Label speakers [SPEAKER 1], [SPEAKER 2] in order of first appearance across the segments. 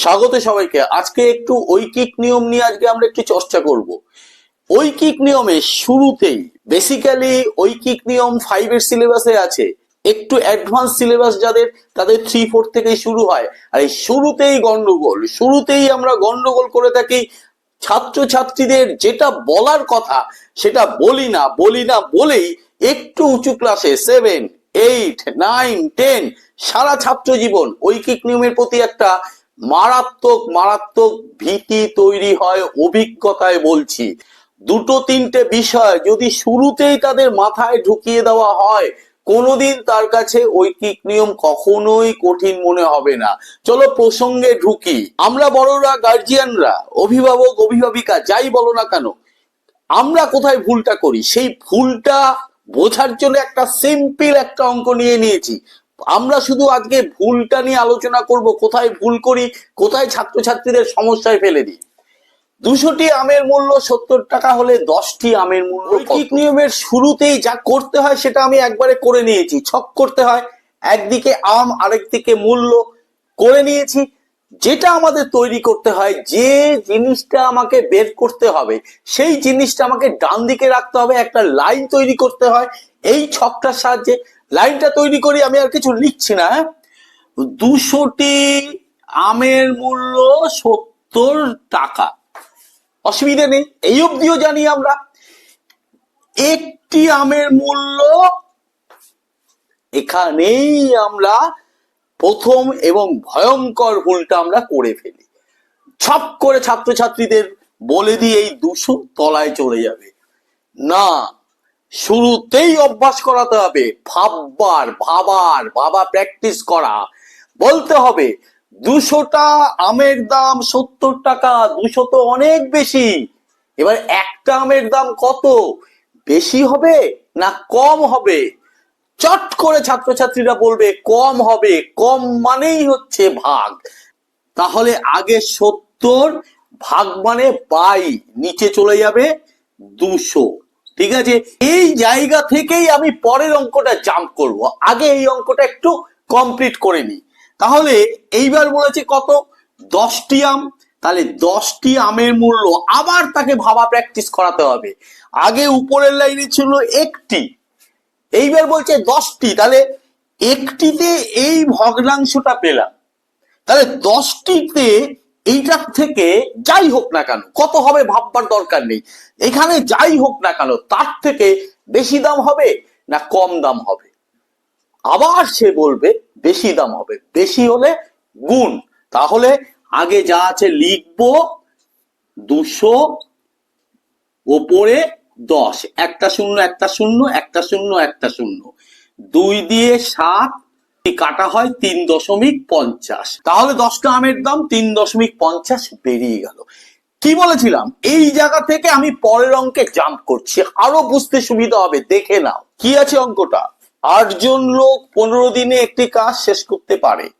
[SPEAKER 1] স্বাগত সবাইকে। আজকে একটু ঐকিক নিয়ম নিয়ে আজকে আমরা একটু চর্চা করব। ঐকিক নিয়মে শুরুতেই বেসিক্যালি ঐকিক নিয়ম ফাইভের সিলেবাসে আছে। একটু অ্যাডভান্স সিলেবাস যাদের, তাদের থ্রি ফোর থেকেই শুরু হয়। আর এই শুরুতেই গন্ডগোল, শুরুতেই আমরা গন্ডগোল করে থাকি ছাত্রছাত্রীদের যেটা বলার কথা, সেটা বলি না বলি না বলেই একটু উঁচু ক্লাসে সেভেন এইট নাইন টেন সারা ছাত্র জীবন ঐকিক নিয়মের প্রতি একটা মারাত্মক মারাত্মক ভীতি তৈরি হয় অভিজ্ঞতায় বলছি। দুটো তিনটে বিষয় যদি শুরুতেই তাদের মাথায় ঢুকিয়ে দেওয়া হয়, কোনোদিন তার কাছে ঐকিক নিয়ম কখনোই কঠিন মনে হবে না। চলো প্রসঙ্গে ঢুকি। আমরা বড়রা গার্জিয়ানরা অভিভাবক, অভিভাবিকা, যাই বলো না কেন, আমরা কোথায় ভুলটা করি? সেই ভুলটা বোঝার জন্য একটা সিম্পল একটা অঙ্ক নিয়ে নিয়েছি। আমরা শুধু আজকে ভুলটা নিয়ে আলোচনা করব কোথায় ভুল করি কোথায় ছাত্রছাত্রীদের সমস্যায় ফেলে দিই। দুশোটি আমের মূল্য সত্তর টাকা হলে দশটি আমের মূল্য নিয়মের শুরুতেই যা করতে হয় সেটা আমি একবারে করে নিয়েছি। ছক করতে হয় একদিকে আম আরেকদিকে মূল্য করে নিয়েছি। যেটা আমাদের তৈরি করতে হয় যে জিনিসটা আমাকে বের করতে হবে সেই জিনিসটা আমাকে ডান দিকে রাখতে হবে একটা লাইন তৈরি করতে হয়। এই ছকটার সাহায্যে লাইনটা তৈরি করি, আমি আর কিছু লিখছি না হ্যাঁ? দুশোটি আমের মূল্য সত্তর টাকা। অসুবিধা নেই, এই অবধিও জানি আমরা। একটি আমের মূল্য এখানেই আমরা প্রথম এবং ভয়ঙ্কর ভুলটা আমরা করে ফেলি। ছপ করে ছাত্রছাত্রীদের বলে দিয়ে এই দুশো তলায় চলে যাবে। না শুরুতেই অভ্যাস করাতে হবে। ভাববার, ভাবার, ভাবা প্র্যাকটিস করা। বলতে হবে, দুশোটা আমের দাম সত্তর টাকা, দুশো তো অনেক বেশি। এবার একটা আমের দাম কত? বেশি হবে না কম হবে? চট করে ছাত্রছাত্রীরা বলবে, কম হবে। কম মানেই হচ্ছে ভাগ। তাহলে আগে সত্তর, ভাগ মানে বাই, নিচে চলে যাবে দুশো। ঠিক আছে? এই জায়গা থেকেই আমি পরের অঙ্কটা জাম্প করব। আগে এই অঙ্কটা একটু কমপ্লিট করে নিই। তাহলে এইবার বলেছে কত? দশটি আম। তাহলে দশটি আমের মূল্য আবার তাকে ভাবা প্র্যাকটিস করাতে হবে। আগে উপরের লাইনে ছিল একটি। এইবার বলছে দশটি। তাহলে একটিতে এই ভগ্নাংশটা পেলাম। তাহলে দশটিতে এইটার থেকে যাই হোক না কেন, কত হবে ভাববার দরকার নেই। এখানে যাই হোক না কেন, তার থেকে বেশি দাম হবে না কম দাম হবে? আবার সে বলবে, বেশি দাম হবে। বেশি হলে গুণ। তাহলে আগে যা আছে লিখব, দুশো ওপরে দশ। একটা শূন্য একটা শূন্য একটা শূন্য একটা শূন্য। দুই দিয়ে সাত কাটা হয় তিন দশমিক পঞ্চাশ, তাহলে দশটা আমের দাম তিন দশমিক পঞ্চাশ বেরিয়ে গেল। কি বলেছিলাম? এই জায়গা থেকে আমি পরের অঙ্কে জাম্প করছি। আরও বুঝতে সুবিধা হবে, দেখে নাও। কি আছে অঙ্কটা? আটজন লোক পনেরো দিনে একটি কাজ শেষ করতে পারে।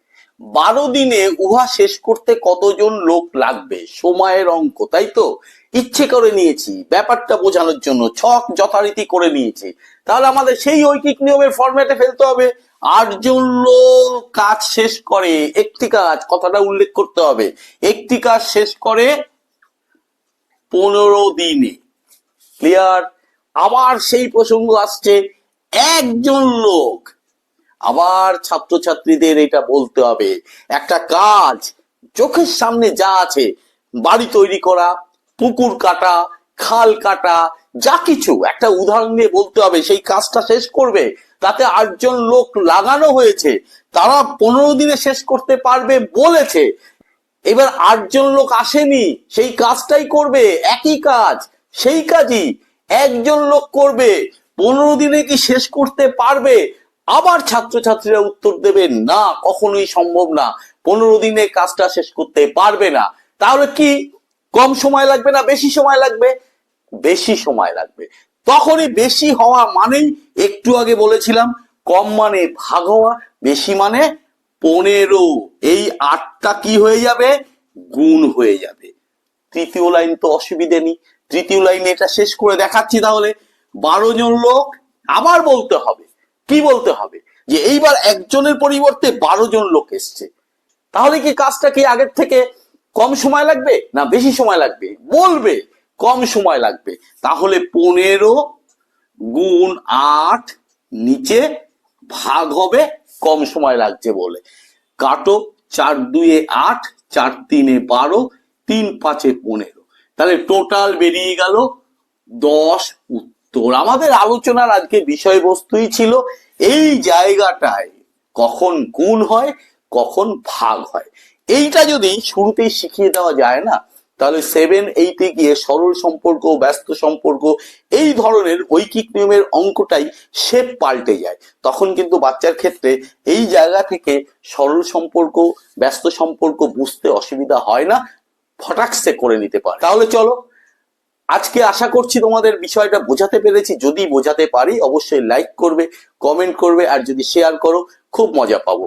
[SPEAKER 1] বারো দিনে উহা শেষ করতে কতজন লোক লাগবে? সময়ের অঙ্ক, তাই তো? ইচ্ছে করে নিয়েছি, ব্যাপারটা বোঝানোর জন্য, ছক যথারীতি করে নিয়েছি। তাহলে আমাদের সেই ঐকিক নিয়মের ফরম্যাটে ফেলতে হবে। আটজন লোক কাজ শেষ করে, একটি কাজ, কথাটা উল্লেখ করতে হবে। একটি কাজ শেষ করে পনেরো দিনে। ক্লিয়ার আবার সেই প্রসঙ্গ আসছে, একজন লোক, আবার ছাত্রছাত্রীদের এটা বলতে হবে। একটা কাজ, চোখের সামনে যা আছে, বাড়ি তৈরি করা পুকুর কাটা, খাল কাটা, যা কিছু। একটা উদাহরণ দিয়ে বলতে হবে, সেই কাজটা শেষ করবে। তাতে আটজন লোক লাগানো হয়েছে। তারা পনেরো দিনে শেষ করতে পারবে বলেছে। এবার আটজন লোক আসেনি, সেই কাজটাই করবে। একই কাজ, সেই কাজই। একজন লোক করবে, পনেরো দিনে কি শেষ করতে পারবে? আবার ছাত্রছাত্রীরা উত্তর দেবে, না, কখনোই সম্ভব না। পনেরো দিনে কাজটা শেষ করতে পারবে না। তাহলে কি? কম সময় লাগবে না, বেশি সময় লাগবে? বেশি সময় লাগবে। তখনই বেশি হওয়া মানেই একটু আগে বলেছিলাম, কম মানে ভাগ হওয়া, বেশি মানে পনেরো। এই আটটা কি হয়ে যাবে? গুণ হয়ে যাবে। তৃতীয় লাইন তো অসুবিধে নেই। তৃতীয় লাইনে এটা শেষ করে দেখাচ্ছি তাহলে। বারো জন লোক আবার বলতে হবে। কি বলতে হবে? যে এইবার একজনের পরিবর্তে বারো জন লোক এসছে। তাহলে কি কাজটা কি আগের থেকে কম সময় লাগবে না বেশি সময় লাগবে? বলবে, কম সময় লাগবে। তাহলে পনেরো গুণ আট নিচে ভাগ হবে কম সময় লাগছে বলে। কাটো চার দুয়ে আট, চার তিনে বারো, তিন পাঁচে পনেরো। তাহলে টোটাল বেরিয়ে গেল দশ উত্তর। আমাদের আলোচনার আজকে বিষয়বস্তুই ছিল এই জায়গাটায় কখন গুণ হয়, কখন ভাগ হয়। এইটা যদি শুরুতেই শিখিয়ে দেওয়া যায় না, তাহলে সেভেন এইটে গিয়ে সরল সম্পর্ক, ব্যস্ত সম্পর্ক, এই ধরনের ঐকিক নিয়মের অঙ্কটাই শেপ পাল্টে যায়। তখন কিন্তু বাচ্চার ক্ষেত্রে এই জায়গা থেকে সরল সম্পর্ক, ব্যস্ত সম্পর্ক বুঝতে অসুবিধা হয় না ফটাকসে করে নিতে পারে। তাহলে চলো, আজকে আশা করছি তোমাদের বিষয়টা বোঝাতে পেরেছি। যদি বোঝাতে পারি, অবশ্যই লাইক করবে কমেন্ট করবে, আর যদি শেয়ার করো, খুব মজা পাবো।